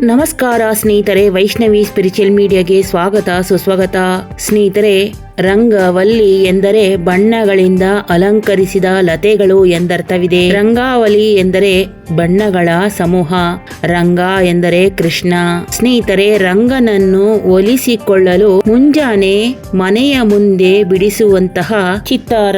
ನಮಸ್ಕಾರ ಸ್ನೇಹಿತರೆ ವೈಷ್ಣವಿ ಸ್ಪಿರಿಚುವಲ್ ಮೀಡಿಯಾಗೆ ಸ್ವಾಗತ ಸುಸ್ವಾಗತ. ಸ್ನೇಹಿತರೆ ರಂಗವಲ್ಲಿ ಎಂದರೆ ಬಣ್ಣಗಳಿಂದ ಅಲಂಕರಿಸಿದ ಲತೆಗಳು ಎಂದರ್ಥವಿದೆ. ರಂಗಾವಲಿ ಎಂದರೆ ಬಣ್ಣಗಳ ಸಮೂಹ. ರಂಗ ಎಂದರೆ ಕೃಷ್ಣ. ಸ್ನೇಹಿತರೆ, ರಂಗನನ್ನು ಒಲಿಸಿಕೊಳ್ಳಲು ಮುಂಜಾನೆ ಮನೆಯ ಮುಂದೆ ಬಿಡಿಸುವಂತಹ ಚಿತ್ತಾರ.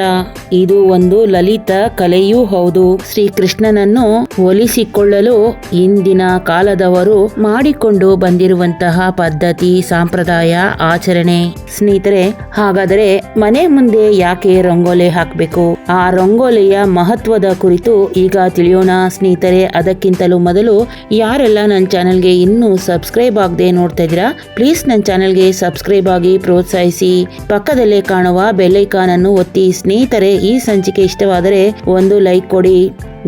ಇದು ಒಂದು ಲಲಿತ ಕಲೆಯೂ ಹೌದು. ಶ್ರೀಕೃಷ್ಣನನ್ನು ಒಲಿಸಿಕೊಳ್ಳಲು ಇಂದಿನ ಕಾಲದವರು ಮಾಡಿಕೊಂಡು ಬಂದಿರುವಂತಹ ಪದ್ಧತಿ, ಸಂಪ್ರದಾಯ, ಆಚರಣೆ. ಸ್ನೇಹಿತರೆ ಹಾಗಾದರೆ ಮನೆ ಮುಂದೆ ಯಾಕೆ ರಂಗೋಲಿ ಹಾಕಬೇಕು? ಆ ರಂಗೋಲಿಯ ಮಹತ್ವದ ಕುರಿತು ಈಗ ತಿಳಿಯೋಣ. ಸ್ನೇಹಿತರೆ, ಅದಕ್ಕಿಂತಲೂ ಮೊದಲು ಯಾರೆಲ್ಲ ನನ್ನ ಚಾನೆಲ್ಗೆ ಇನ್ನೂ ಸಬ್ಸ್ಕ್ರೈಬ್ ಆಗದೆ ನೋಡ್ತಾ ಇದ್ದೀರಾ, ಪ್ಲೀಸ್ ನನ್ನ ಚಾನೆಲ್ಗೆ ಸಬ್ಸ್ಕ್ರೈಬ್ ಆಗಿ ಪ್ರೋತ್ಸಾಹಿಸಿ. ಪಕ್ಕದಲ್ಲೇ ಕಾಣುವ ಬೆಲ್ಲೈಕಾನ್ ಅನ್ನು ಒತ್ತಿ. ಸ್ನೇಹಿತರೆ, ಈ ಸಂಚಿಕೆ ಇಷ್ಟವಾದರೆ ಒಂದು ಲೈಕ್ ಕೊಡಿ.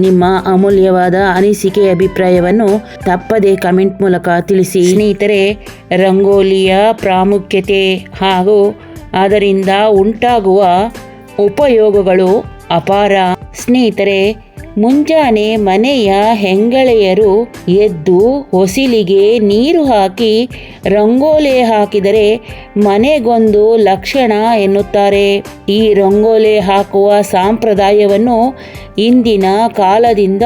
ನಿಮ್ಮ ಅಮೂಲ್ಯವಾದ ಅನಿಸಿಕೆ ಅಭಿಪ್ರಾಯವನ್ನು ತಪ್ಪದೆ ಕಮೆಂಟ್ ಮೂಲಕ ತಿಳಿಸಿ. ಸ್ನೇಹಿತರೆ, ರಂಗೋಲಿಯ ಪ್ರಾಮುಖ್ಯತೆ ಹಾಗೂ ಅದರಿಂದ ಉಂಟಾಗುವ ಉಪಯೋಗಗಳು ಅಪಾರ. ಸ್ನೇಹಿತರೆ, ಮುಂಜಾನೆ ಮನೆಯ ಹೆಂಗಳೆಯರು ಎದ್ದು ಹೊಸಿಲಿಗೆ ನೀರು ಹಾಕಿ ರಂಗೋಲೆ ಹಾಕಿದರೆ ಮನೆಗೊಂದು ಲಕ್ಷಣ ಎನ್ನುತ್ತಾರೆ. ಈ ರಂಗೋಲೆ ಹಾಕುವ ಸಂಪ್ರದಾಯವನ್ನು ಇಂದಿನ ಕಾಲದಿಂದ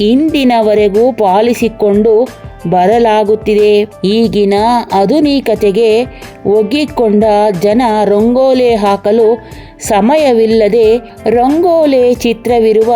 ಇಂದಿನವರೆಗೂ ಪಾಲಿಸಿಕೊಂಡು ಬರಲಾಗುತ್ತಿದೆ. ಈಗಿನ ಆಧುನಿಕತೆಗೆ ಒಗ್ಗಿಕೊಂಡ ಜನ ರಂಗೋಲೆ ಹಾಕಲು ಸಮಯವಿಲ್ಲದೆ ರಂಗೋಲೆ ಚಿತ್ರವಿರುವ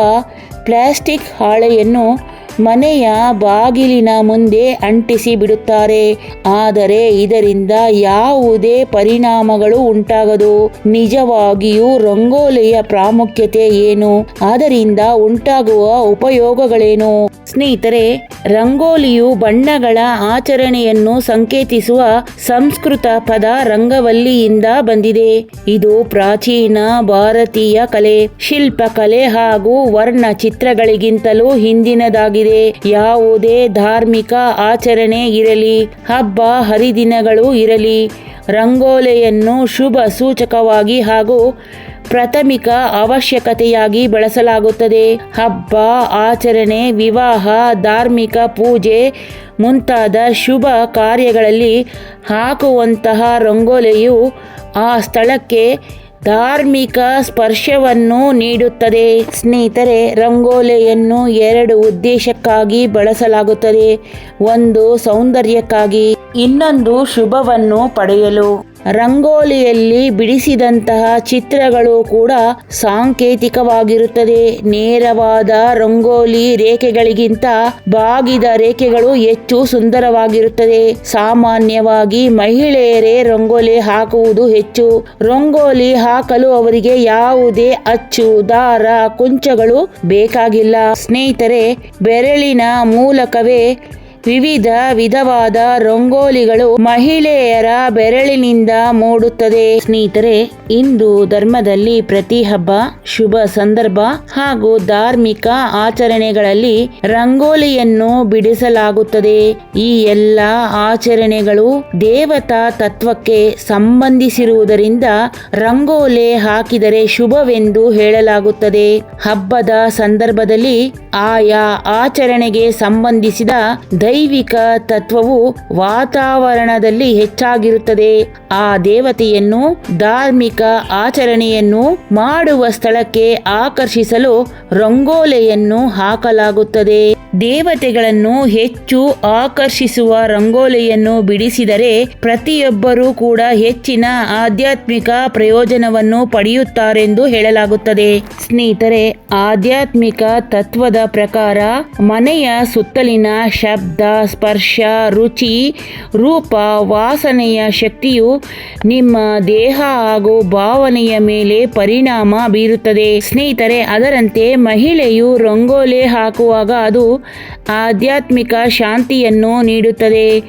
ಪ್ಲಾಸ್ಟಿಕ್ ಹಾಳೆಯನ್ನು ಮನೆಯ ಬಾಗಿಲಿನ ಮುಂದೆ ಅಂಟಿಸಿ ಬಿಡುತ್ತಾರೆ. ಆದರೆ ಇದರಿಂದ ಯಾವುದೇ ಪರಿಣಾಮಗಳು ಉಂಟಾಗದು. ನಿಜವಾಗಿಯೂ ರಂಗೋಲಿಯ ಪ್ರಾಮುಖ್ಯತೆ ಏನು? ಅದರಿಂದ ಉಂಟಾಗುವ ಉಪಯೋಗಗಳೇನು? ಸ್ನೇಹಿತರೆ, ರಂಗೋಲಿಯು ಬಣ್ಣಗಳ ಆಚರಣೆಯನ್ನು ಸಂಕೇತಿಸುವ ಸಂಸ್ಕೃತ ಪದ ರಂಗವಲ್ಲಿಯಿಂದ ಬಂದಿದೆ. ಇದು ಪ್ರಾಚೀನ ಭಾರತೀಯ ಕಲೆ, ಶಿಲ್ಪಕಲೆ ಹಾಗೂ ವರ್ಣ ಚಿತ್ರಗಳಿಗಿಂತಲೂ ಹಿಂದಿನದಾಗಿದೆ. ಯಾವುದೇ ಧಾರ್ಮಿಕ ಆಚರಣೆ ಇರಲಿ, ಹಬ್ಬ ಹರಿದಿನಗಳು ಇರಲಿ, ರಂಗೋಲೆಯನ್ನು ಶುಭ ಸೂಚಕವಾಗಿ ಹಾಗೂ ಪ್ರಾಥಮಿಕ ಅವಶ್ಯಕತೆಯಾಗಿ ಬಳಸಲಾಗುತ್ತದೆ. ಹಬ್ಬ, ಆಚರಣೆ, ವಿವಾಹ, ಧಾರ್ಮಿಕ ಪೂಜೆ ಮುಂತಾದ ಶುಭ ಕಾರ್ಯಗಳಲ್ಲಿ ಹಾಕುವಂತಹ ರಂಗೋಲೆಯು ಆ ಸ್ಥಳಕ್ಕೆ ಧಾರ್ಮಿಕ ಸ್ಪರ್ಶವನ್ನು ನೀಡುತ್ತದೆ. ಸ್ನೇಹಿತರೆ ರಂಗೋಲಿಯನ್ನು ಎರಡು ಉದ್ದೇಶಕ್ಕಾಗಿ ಬಳಸಲಾಗುತ್ತದೆ. ಒಂದು ಸೌಂದರ್ಯಕ್ಕಾಗಿ ಇನ್ನೊಂದು ಶುಭವನ್ನು ಪಡೆಯಲು. ರಂಗೋಲಿಯಲ್ಲಿ ಬಿಡಿಸಿದಂತಹ ಚಿತ್ರಗಳು ಕೂಡ ಸಾಂಕೇತಿಕವಾಗಿರುತ್ತದೆ. ನೇರವಾದ ರಂಗೋಲಿ ರೇಖೆಗಳಿಗಿಂತ ಬಾಗಿದ ರೇಖೆಗಳು ಹೆಚ್ಚು ಸುಂದರವಾಗಿರುತ್ತದೆ. ಸಾಮಾನ್ಯವಾಗಿ ಮಹಿಳೆಯರೇ ರಂಗೋಲಿ ಹಾಕುವುದು ಹೆಚ್ಚು. ರಂಗೋಲಿ ಹಾಕಲು ಅವರಿಗೆ ಯಾವುದೇ ಅಚ್ಚು, ದಾರ, ಕುಂಚಗಳು ಬೇಕಾಗಿಲ್ಲ. ಸ್ನೇಹಿತರೆ, ಬೆರಳಿನ ಮೂಲಕವೇ ವಿವಿಧ ವಿಧವಾದ ರಂಗೋಲಿಗಳು ಮಹಿಳೆಯರ ಬೆರಳಿನಿಂದ ಮೂಡುತ್ತದೆ. ಸ್ನೇಹಿತರೆ, ಇಂದು ಧರ್ಮದಲ್ಲಿ ಪ್ರತಿ ಹಬ್ಬ, ಶುಭ ಸಂದರ್ಭ ಹಾಗೂ ಧಾರ್ಮಿಕ ಆಚರಣೆಗಳಲ್ಲಿ ರಂಗೋಲಿಯನ್ನು ಬಿಡಿಸಲಾಗುತ್ತದೆ. ಈ ಎಲ್ಲ ಆಚರಣೆಗಳು ದೇವತಾ ತತ್ವಕ್ಕೆ ಸಂಬಂಧಿಸಿರುವುದರಿಂದ ರಂಗೋಲೆ ಹಾಕಿದರೆ ಶುಭವೆಂದು ಹೇಳಲಾಗುತ್ತದೆ. ಹಬ್ಬದ ಸಂದರ್ಭದಲ್ಲಿ ಆಯಾ ಆಚರಣೆಗೆ ಸಂಬಂಧಿಸಿದ ದೈವಿಕ ತತ್ವವು ವಾತಾವರಣದಲ್ಲಿ ಹೆಚ್ಚಾಗಿರುತ್ತದೆ. ಆ ದೇವತೆಯನ್ನು ಧಾರ್ಮಿಕ ಆಚರಣೆಯನ್ನು ಮಾಡುವ ಸ್ಥಳಕ್ಕೆ ಆಕರ್ಷಿಸಲು ರಂಗೋಲೆಯನ್ನು ಹಾಕಲಾಗುತ್ತದೆ. ದೇವತೆಗಳನ್ನು ಹೆಚ್ಚು ಆಕರ್ಷಿಸುವ ರಂಗೋಲಿಯನ್ನು ಬಿಡಿಸಿದರೆ ಪ್ರತಿಯೊಬ್ಬರೂ ಕೂಡ ಹೆಚ್ಚಿನ ಆಧ್ಯಾತ್ಮಿಕ ಪ್ರಯೋಜನವನ್ನು ಪಡೆಯುತ್ತಾರೆಂದು ಹೇಳಲಾಗುತ್ತದೆ. ಸ್ನೇಹಿತರೆ, ಆಧ್ಯಾತ್ಮಿಕ ತತ್ವದ ಪ್ರಕಾರ ಮನೆಯ ಸುತ್ತಲಿನ ಶಬ್ದ, ಸ್ಪರ್ಶ, ರುಚಿ, ರೂಪ, ವಾಸನೆಯ ಶಕ್ತಿಯು ನಿಮ್ಮ ದೇಹ ಹಾಗೂ ಭಾವನೆಯ ಮೇಲೆ ಪರಿಣಾಮ ಬೀರುತ್ತದೆ. ಸ್ನೇಹಿತರೆ, ಅದರಂತೆ ಮಹಿಳೆಯು ರಂಗೋಲೆ ಹಾಕುವಾಗ ಅದು ಆಧ್ಯಾತ್ಮಿಕ ಶಾಂತಿಯನ್ನು ನೀಡುತ್ತದೆ.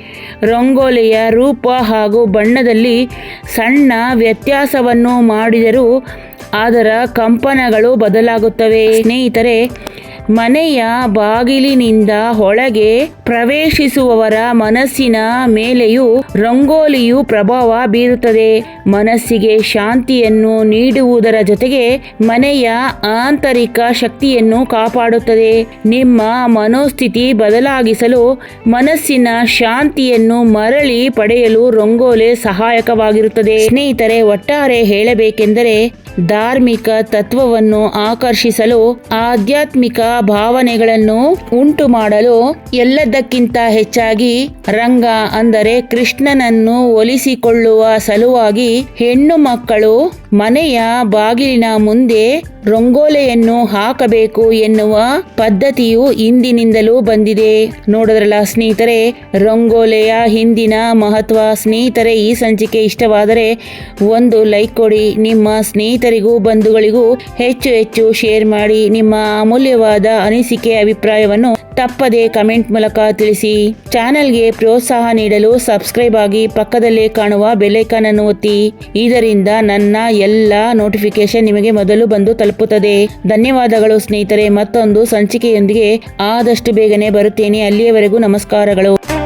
ರಂಗೋಲಿಯ ರೂಪ ಹಾಗೂ ಬಣ್ಣದಲ್ಲಿ ಸಣ್ಣ ವ್ಯತ್ಯಾಸವನ್ನು ಮಾಡಿದರೂ ಅದರ ಕಂಪನಗಳು ಬದಲಾಗುತ್ತವೆ. ಸ್ನೇಹಿತರೆ ಮನೆಯ ಬಾಗಿಲಿನಿಂದ ಒಳಗೆ ಪ್ರವೇಶಿಸುವವರ ಮನಸ್ಸಿನ ಮೇಲೆಯೂ ರಂಗೋಲಿಯು ಪ್ರಭಾವ ಬೀರುತ್ತದೆ. ಮನಸ್ಸಿಗೆ ಶಾಂತಿಯನ್ನು ನೀಡುವುದರ ಜೊತೆಗೆ ಮನೆಯ ಆಂತರಿಕ ಶಕ್ತಿಯನ್ನು ಕಾಪಾಡುತ್ತದೆ. ನಿಮ್ಮ ಮನೋಸ್ಥಿತಿ ಬದಲಾಗಿಸಲು ಮನಸ್ಸಿನ ಶಾಂತಿಯನ್ನು ಮರಳಿ ಪಡೆಯಲು ರಂಗೋಲೆ ಸಹಾಯಕವಾಗಿರುತ್ತದೆ. ಸ್ನೇಹಿತರೆ, ಒಟ್ಟಾರೆ ಹೇಳಬೇಕೆಂದರೆ ಧಾರ್ಮಿಕ ತತ್ವವನ್ನು ಆಕರ್ಷಿಸಲು, ಆಧ್ಯಾತ್ಮಿಕ ಭಾವನೆಗಳನ್ನು ಉಂಟು ಮಾಡಲು ಎಲ್ಲದಕ್ಕಿಂತ ಹೆಚ್ಚಾಗಿ ರಂಗ ಅಂದರೆ ಕೃಷ್ಣನನ್ನು ಒಲಿಸಿಕೊಳ್ಳುವ ಸಲುವಾಗಿ ಹೆಣ್ಣು ಮಕ್ಕಳು ಮನೆಯ ಬಾಗಿಲಿನ ಮುಂದೆ ರಂಗೋಲೆಯನ್ನು ಹಾಕಬೇಕು ಎನ್ನುವ ಪದ್ಧತಿಯು ಇಂದಿನಿಂದಲೂ ಬಂದಿದೆ. ನೋಡಿದ್ರಲ್ಲ ಸ್ನೇಹಿತರೆ, ರಂಗೋಲೆಯ ಹಿಂದಿನ ಮಹತ್ವ. ಸ್ನೇಹಿತರೆ, ಈ ಸಂಚಿಕೆ ಇಷ್ಟವಾದರೆ ಒಂದು ಲೈಕ್ ಕೊಡಿ. ನಿಮ್ಮ ಸ್ನೇಹಿತರಿಗೂ, ಬಂಧುಗಳಿಗೂ ಹೆಚ್ಚು ಹೆಚ್ಚು ಶೇರ್ ಮಾಡಿ. ನಿಮ್ಮ ಅಮೂಲ್ಯವಾದ ಅನಿಸಿಕೆ, ಅಭಿಪ್ರಾಯವನ್ನು ತಪ್ಪದೆ ಕಮೆಂಟ್ ಮೂಲಕ ತಿಳಿಸಿ. ಚಾನೆಲ್ಗೆ ಪ್ರೋತ್ಸಾಹ ನೀಡಲು ಸಬ್ಸ್ಕ್ರೈಬ್ ಆಗಿ ಪಕ್ಕದಲ್ಲೇ ಕಾಣುವ ಬೆಲೈಕಾನ್ ಅನ್ನು ಒತ್ತಿ. ಇದರಿಂದ ನನ್ನ ಎಲ್ಲ ನೋಟಿಫಿಕೇಶನ್ ನಿಮಗೆ ಮೊದಲು ಬಂದು ತಲುಪುತ್ತದೆ. ಧನ್ಯವಾದಗಳು ಸ್ನೇಹಿತರೆ. ಮತ್ತೊಂದು ಸಂಚಿಕೆಯೊಂದಿಗೆ ಆದಷ್ಟು ಬೇಗನೆ ಬರುತ್ತೇನೆ. ಅಲ್ಲಿಯವರೆಗೂ ನಮಸ್ಕಾರಗಳು.